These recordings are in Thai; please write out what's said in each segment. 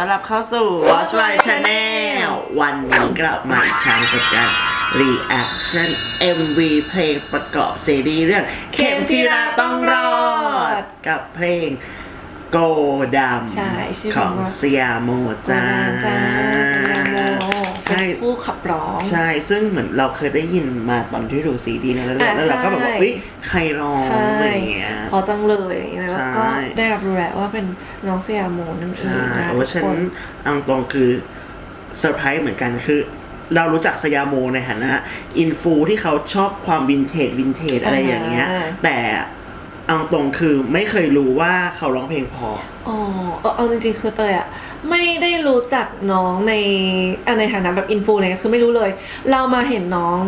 ต้อนรับเข้าสู่ Watch My Channel วันนี้กลับมาอีกครั้งกับการ reaction MV เพลงประกอบซีรีส์เรื่อง เข็มจีราต้องรอด กับเพลงโกดใช่ชื่อำเพขลงองว่า เซียโมจ้า จ้าสยามโมใช่ เป็นผู้ขับร้อง ใช่ ซึ่งเหมือนเราเคยได้ยินมาตอนที่ดูซีดีนะแล้วอะแล้วเราก็แบบว่าใช่เฮ้ยใครร้องใช่อะไรอย่างเงี้ยพอจังเลยแล้วก็ใช่ได้รับรู้แล้วว่าเป็นน้องสยามโมนั่นเอใช่งนะโอ้ทุกฉันคนเอาตรงคือเซอร์ไพรส์เหมือนกันคือเรารู้จักสยามโมในฐานะอินฟูที่เขาชอบความวินเทจวินเทจอะไรอย่างเงี้ยอ่าแต่ เอาตรงคือไม่เคยรู้ว่าเขาร้องเพลงเพอ อ๋อเออเอาจริงๆคือเตยอะไม่ได้รู้จักน้องในอะในฐานะแบบอินฟูอะไรเงี้ยคือไม่รู้เลย เรามาเห็นน้อง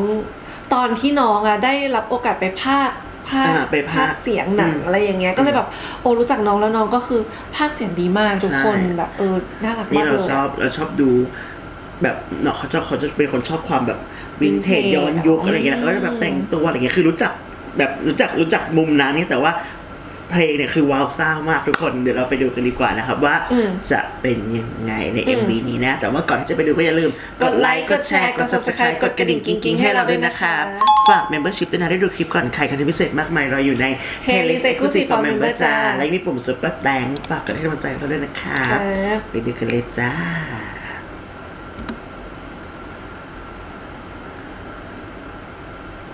ตอนที่น้องอะได้รับโอกาสไปพากย์พากย์อ่าไปพากย์ย์เสียงหนังอืมอะไรอย่างเงี้ยก็เลยแบบโอ้รู้จักน้องแล้วน้องก็คือพากย์เสียงดีมากทุกคนใช่ แบบเออน่ารักนี่มากเราเลย ชอบเราชอบดูแบบเนาะเขาจะเขาจะเป็นคนชอบความแบบวินเทจ Vintage ย้อนยุคอ๋อออะไรเงี้ยแล้วเขาจะแบบแต่งตัวอะไรเงี้ยคือรู้จัก แบบรู้จักรู้จักมุมนั้นนี่แต่ว่าเพลงเนี่ยคือว้าวซ่ามากทุกคนเดี๋ยวเราไปดูกันดีกว่านะครับว่าอืมจะเป็นยังไงในอืม MV นี้นะ แต่ว่าก่อนที่จะไปดูก็อย่าลืม กดไลค์กดแชร์กด subscribe กดกระดิ่งกิ๊งๆ ให้เราด้วยนะครับฝาก membership ด้วยนะได้ดูคลิปก่อนใครกันที่พิเศษมากมายเราอยู่ใน Playlist Exclusive for Member จ้าจ้าและมีปุ่ม super thanks ฝากกดให้กำลังใจเราด้วยนะครับครับไปดูกันเลยจ้า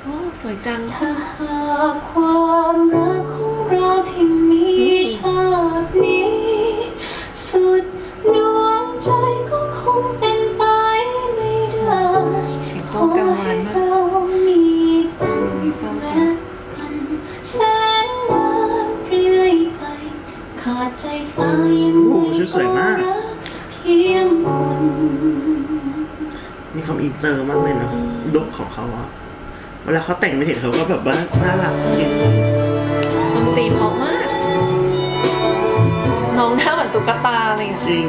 โอ้ สวยจัง ถ้าหากความรักของเราที่มีชาตินี้ สุดดวงใจก็คงเป็นไปไม่ได้เสียงส้มกังวานมาก ขอให้เรามีกัน มีเศร้าจัและงกันแสนนานเรื่อยไป ขาดใจตายยังโอ้ไงชุดสวยมากรักเพียงคุณมีความอินเตอร์มากเลยเนาะลุคของเขาอะ เวลาเขาแต่งไม่เห็นเขาก็แบบว่าน่ารักจริงดนตรีเพราะมาก น้องหน้าเหมือนตุ๊กตาอะไรอย่างเงี้ยจริง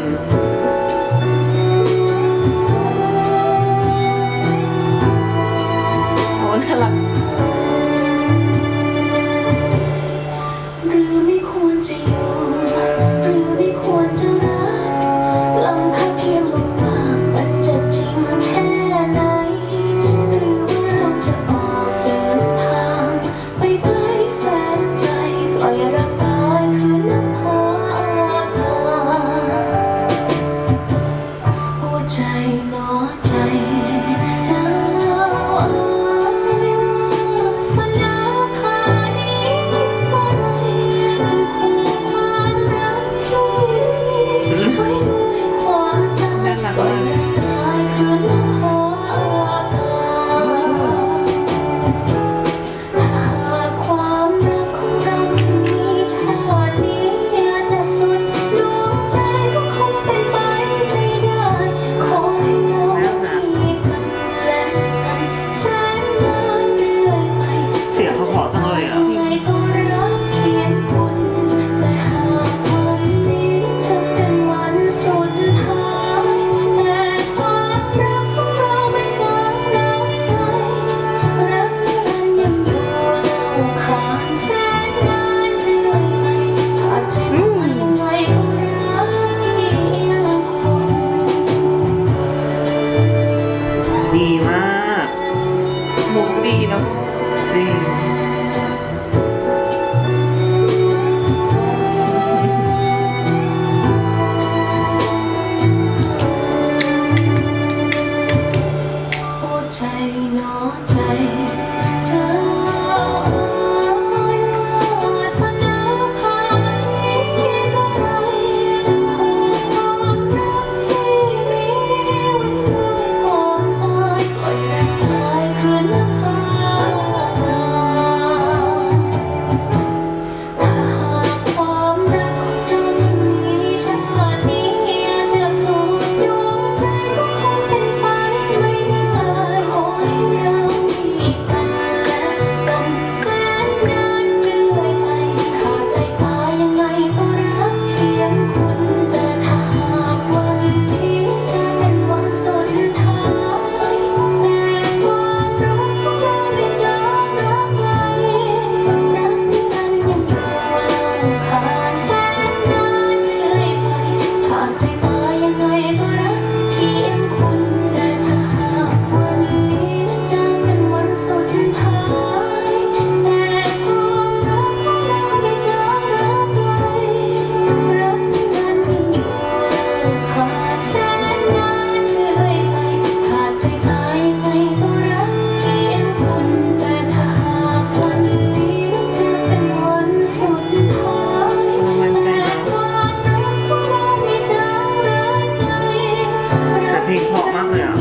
เพลงเพราะมากเลยอะ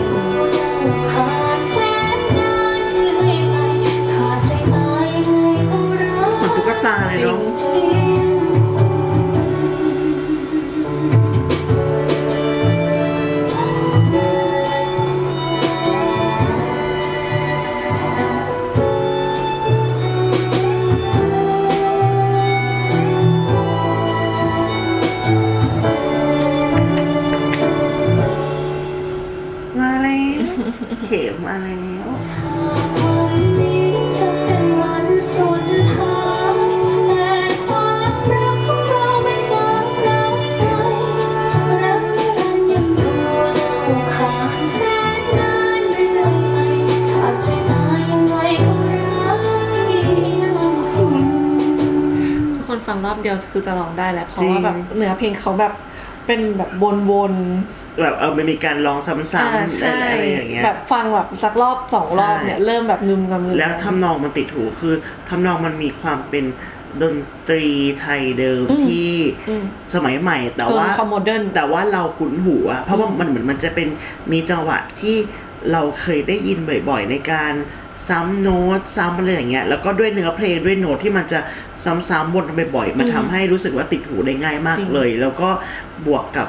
เหมือนตุ๊กตาเลยเนาะ อบเดียวคือจะร้องได้แหละเพราะจริงว่าแบบเนื้อเพลงเขาแบบเป็นแบบวนๆแบบเออมันมีการร้องซ้อ่าำๆใช่อะไรอย่างเงี้ยแบบฟังแบบสักรอบสองรอบใช่เนี่ยเริ่มแบบงึมงำงึมแล้วทำนองมันติดหูคือทำนองมันมีความเป็นดนตรีไทยเดิมที่สมัยใหม่ แต่คือว่าความโมเดิร์นแต่ว่าเราคุ้นหูอะเพราะว่ามันเหมือนมันจะเป็นมีจังหวะที่เราเคยได้ยินบ่อยๆ ในการ ซ้ำโน้ตซ้ำอะไรอย่างเงี้ยแล้วก็ด้วยเนื้อเพลงด้วยโน้ตที่มันจะซ้ำๆวนบ่อยๆมันทำให้รู้สึกว่าติดหูได้ง่ายมากจริงเลย แล้วก็บวกกับ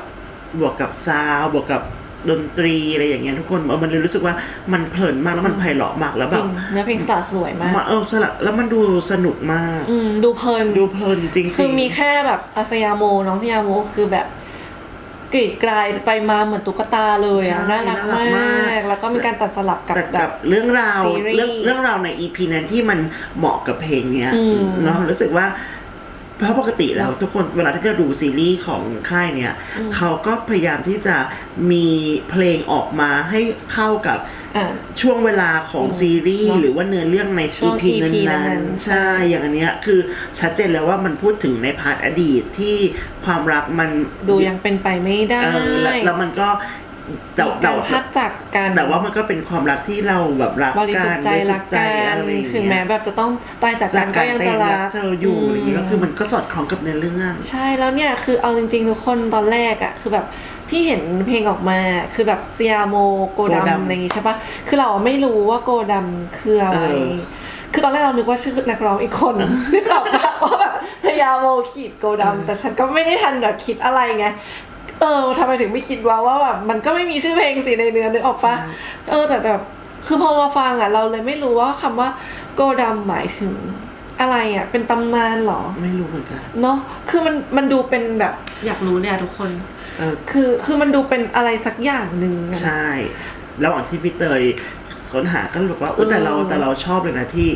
บวกกับซาวด์บวกกับดนตรีอะไรอย่างเงี้ยทุกคนเออมันเลยรู้สึกว่ามันเพลินมากแล้วมันไพเราะมากแล้วจแบริบงเนื้อเพลงสละสวยมากมาเออสลับแล้วมันดูสนุกมาก อืมดูเพลินดูเพลินจริงๆคือมีแค่แบบอาสยามโมน้องสยามโมคือแบบ กรีดกลายไปมาเหมือนตุ๊กตาเลยอะใช่น่ารักน่ารัมากมากกแล้วก็มีการตัดสลับกับแต่แบกับบเรื่องราวซีรีส์เรื่องเรื่องราวในอีพีนั้นที่มันเหมาะกับเพลงเนี้ยอืมเนาะรู้สึกว่า เพราะปกติแล้วทุกคนเวลาที่เราดูซีรีส์ของค่ายเนี่ย เขาก็พยายามที่จะมีเพลงออกมาให้เข้ากับอ่าช่วงเวลาของซีรีส์เนอะหรือว่าเนื้อเรื่องในช่วง EP EP นั้นั้นนๆๆใช่ อย่างอันเนี้ยคือชัดเจนแล้วว่ามันพูดถึงในพาร์ทอดีตที่ความรักมันดูยังเป็นไปไม่ได้เออแล้วแล้วมันก็ แต่มีแต่การพัดจากกันแต่ว่ามันก็เป็นความรักที่เราแบบรักบริกัสุทนธิ์ใจรักกันอะไรอย่างเงี้ยถึงแม้แบบจะต้องตายจากจากักนก็การยังเต้จะนรัรักกเธออยู่อะไรอย่างเงี้ยแล้วคือมันก็สอดคล้องกับในอเรื่อง ใช่แล้วเนี่ยคือเอาจริงๆทุกคนตอนแรกอะคือแบบที่เห็นเพลงออกมาคือแบบเซียโมโกโกดัดัมมอะไรอย่างงี้ใช่ปะคือเราไม่รู้ว่าโกดัมคืออะไรเออคือตอนแรกเรานึกว่าชื่อนักร้องอีกคนนึกออกปะว่าแบบเซียโมขีดโกดัมแต่ฉันก็ไม่ได้ทันแบบคิดอะไรไง เออทำไมถึงไม่คิดว่าว่าแบบมันก็ไม่มีชื่อเพลงสิในเนื้อนึกออกปะเออแต่แต่แบบคือพอมาฟังอะเราเลยไม่รู้ว่าคำว่าโกดัมหมายถึงอะไรอะเป็นตำนานเหรอ ไม่รู้เหมือนกันเนาะคือมันมันดูเป็นแบบอยากรู้เนี่ยทุกคน เออ คือคือมันดูเป็นอะไรสักอย่างหนึ่งอะใช่ ระหว่างที่พี่เตยค้นหาก็รู้สึกว่าอุ๊ยแต่เราเออแต่เราชอบเลยนะที่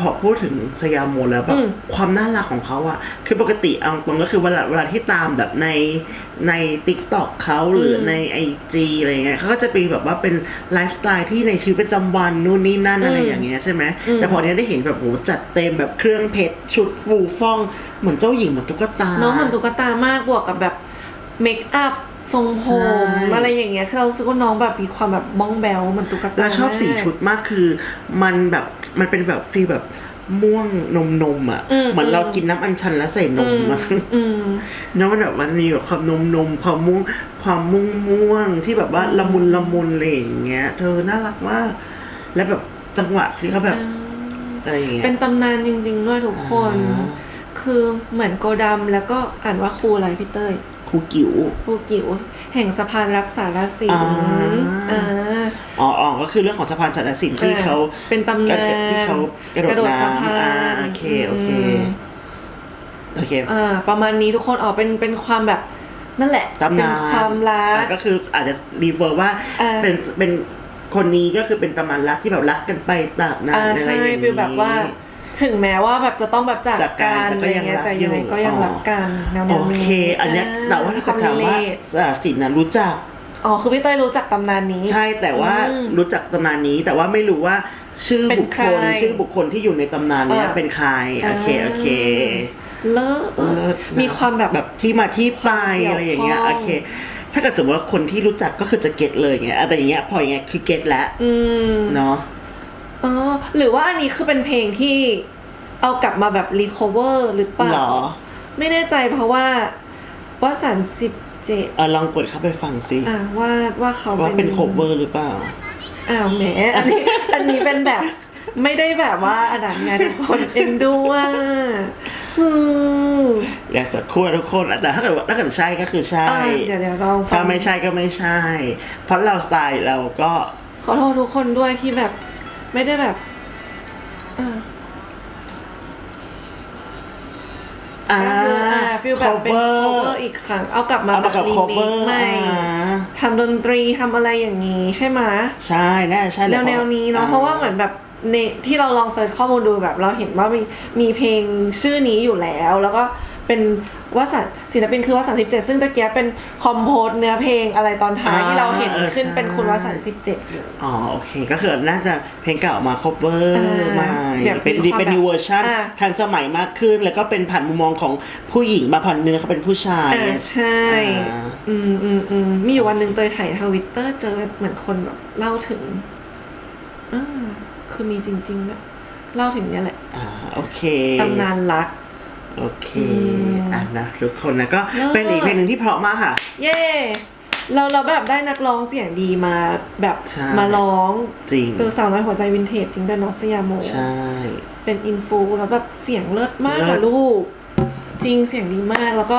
พอพูดถึงสยามโมแล้วแบบอืมความน่ารักของเขาอะคือปกติเอาตรงก็คือเวลาเวลาที่ตามแบบในในติ๊กต็อกเขาหรืออมในไอจีอะไรเงี้ยเขาก็จะเป็นแบบว่าเป็นไลฟ์สไตล์ที่ในชีวิตประจำวันนู่นนี่นั่นอะไรอย่างเงี้ยใช่ไหมแต่พอเนี้ยได้เห็นแบบโหจัดเต็มแบบเครื่องเพชรชุดฟูฟ่องเหมือนเจ้าหญิงเหมือนตุ๊กตาเนาะเหมือนตุ๊กตามากบวกกับแบบเมคอัพทรงผมใช่อะไรอย่างเงี้ยคือเรารู้สึกว่าน้องแบบมีความแบบบ้องแบลเหมือนตุ๊กตาแล้วชอบสีมากชุดมากคือ มันแบบ มันเป็นแบบฟีลแบบม่วงนมนมๆอะอืมเหมือนเรากินน้ำอัญชันแล้วใส่นมอะอืมเนาะมันแบบมันมีแบบความนมนมๆความม่วงความม่วงม่วงๆที่แบบว่าละมุนละมุนอะไรอย่างเงี้ย เธอน่ารักมากแล้วแบบจังหวะที่เขาแบบอะไรอย่างเงี้ยเป็นตำนานจริง ๆ ด้วยทุกคนอ๋อคือเหมือนโกดัมแล้วก็อ่านว่าครูอะไรพี่เต้ยครูกิ๋วครูกิ๋ว แห่งสะพานรักษาราศีอ่าอ่าอ๋ออ๋อก็คือเรื่องของสะพานสัตสินที่เขาเป็นตำนานที่เขากระโดดสะน้ำพาอ่านโอเคโอเคมโอเคอ่าประมาณนี้ทุกคนออกเป็นเป็นความแบบนั่นแหละตำนานเป็นความรักอะก็คืออาจจะรีเฟอร์ว่าอ่าเป็นเป็นคนนี้ก็คือเป็นตำนานรักที่แบบรักกันไปตราบนานอ่าอะไรใช่อย่างนี้ฟีลแบบว่า ถึงแม้ว่าแบบจะต้องแบบจากจากกักันนอะไรเงี้ยแต่แต่ก็ยัยังงรัไงกก็ยังอยู่รักกันแนวๆโอนี้เค อันเนี้ยแต่ว่าถ้าเกิดถามว่าสาสินนะรู้จัก อ๋อคือพี่เต้ยรู้จักตำนานนี้ ใช่แต่ว่าอืมรู้จักตำนานนี้ แต่ว่าไม่รู้ว่าชื่อเป็นบุคคลใครชื่อบุคคลที่อยู่ในตำนานเนี้ยอ่าเป็นใครโอเคโอเค เลิศเลิศนะมีความแบบ แบบที่มาที่ไปความเกี่ยวอะไรอย่างเงี้ยข้องโอเค ถ้าเกิดสมมติว่าคนที่รู้จักก็คือจะเก็ตเลยอย่างเงี้ยอะแต่อย่างเงี้ยพออย่างเงี้ยคือเก็ตแล้วอืม เนาะ อ๋อหรือว่าอันนี้คือเป็นเพลงที่เอากลับมาแบบรีคอเวอร์หรือเปล่า หรอไม่แน่ใจเพราะว่าว่าสันสิบเจ็ดอะลองกดเข้าไปฟังซิอ่าว่าว่าเขาว่าเป็นโคเวอร์หรือเปล่า อ้าวแหมอันนี้อันนี้เป็นแบบไม่ได้แบบว่าอันนั้นไงทุกคนเอ็นดูอะอืมอยากสักครู่นะทุกคนแต่ถ้าเกิดว่าถ้าเกิดใช่ก็คือใช่ อะเดี๋ยวเดี๋ยวลองฟัถ้างไม่ใช่ก็ไม่ใช่ เพราะเราสไตล์เราก็ขอโทษทุกคนด้วยที่แบบ ไม่ได้แบบอ่าอ่าก็คืออ่าฟิลแบบเป็น cover อีกครั้ง เอากลับมาเอาแบมาบกับ รี cover เมคใหม่อ่า ทำดนตรีทำอะไรอย่างนี้ใช่ไหมใช่น่าจะใช่หแนละวแนวนี้เนาะอ่เพราะว่าเหมือนแบบในที่เราลองเซิร์ชข้อมูลดูแบบเราเห็นว่ามีมีเพลงชื่อนี้อยู่แล้ว แล้วก็ เป็นวสันต์ศิลปินคือวสันต์สิบเจ็ดซึ่งตะเกียบเป็นคอมโพสเนื้อเพลงอะไรตอนท้ายที่เราเห็นขึ้นเป็นคุณวสันต์สิบเจ็ดอยู่ อ๋อโอเค ก็คือน่าจะเพลงเก่ามา cover อ่าใหม่แบบเป็นมีความเป็น new version อ่าทันสมัยมากขึ้น แล้วก็เป็นผ่านมุมมองของผู้หญิงมาผ่านเนื้อเขาเป็นผู้ชายอ่าใช่อ่าอืมอืมอืมมีอยู่วันหนึ่งเตยถ่ายทวิตเตอร์เจอเหมือนคนแบบเล่าถึงอ่าคือมีจริงๆนะเล่าถึงเนี่ยแหละ อ่า โอเค ตำนานรัก โอเคมอะนะทุกคนนะก็เลิศเป็นอีกเพลงหนึ่งที่เพราะมากค่ะ เย่เราเราแบบได้นักร้องเสียงดีมาแบบใช่มาร้องจริงเออสาวน้อยหัวใจวินเทจจริงด้วยเน้องสยามโมใช่ เป็นอินฟูแล้วแบบเสียงเลิศมากเลิอะศลูก จริงเสียงดีมากแล้วก็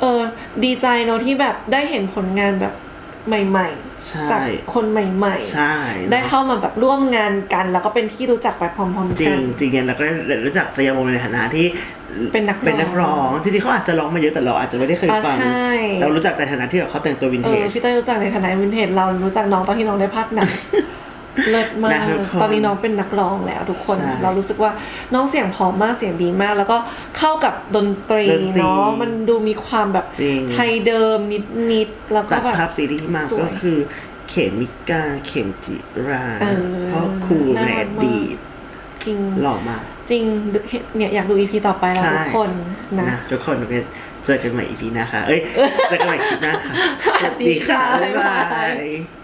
เออดีใจเนอะที่แบบได้เห็นผลงานแบบ ใหม่ใช่ๆ จากคนใหม่ใช่ๆได้เข้ามาแบบร่วมงานกัน แล้วก็เป็นที่รู้จักไปพร้อมจริๆกังนจริงๆแล้วก็ได้รู้จักสยามวงศ์ในฐานะที่เป็นนักร้องเป็นนักร้องจริงๆเขาอาจจะร้องมาเยอะแต่เราอาจจะไม่ได้เคยอ่าฟังใช่เรารู้จักแต่ฐานะที่แบบเขาแต่งตัววินเอเทอจพี่เต้ยรู้จักในฐานะวินเทจเรารู้จักน้องตอนที่น้องได้พักหนัง เลิศมาก นะทุกคนตอนนี้น้องเป็นนักร้องแล้วทุกคน ใช่เรารู้สึกว่าน้องเสียงเพอมมากเสียงดีมาก แล้วก็เข้ากับดนตรีดนตรีเนาะมันดูมีความแบบจริง ไทยเดิมนิดๆแล้วก็จากแบบ ภาพซีรีส์มาสวยก็คือ เขมิกาเข็มจิราเออเพราะครูในน่าอรักมากดีตจริง หล่อมาก จริงเนี่ยอยากดูอีพีต่อไปแล้วใช่ ทุกคนนะ นะทุกคนเป็นเจอกันใหม่อีพีหนะคะเอ้ย เจอกันใหม่คลิปหน้าค่ะสวัสดีค่ะบ๊ายบาบ๊ายบายย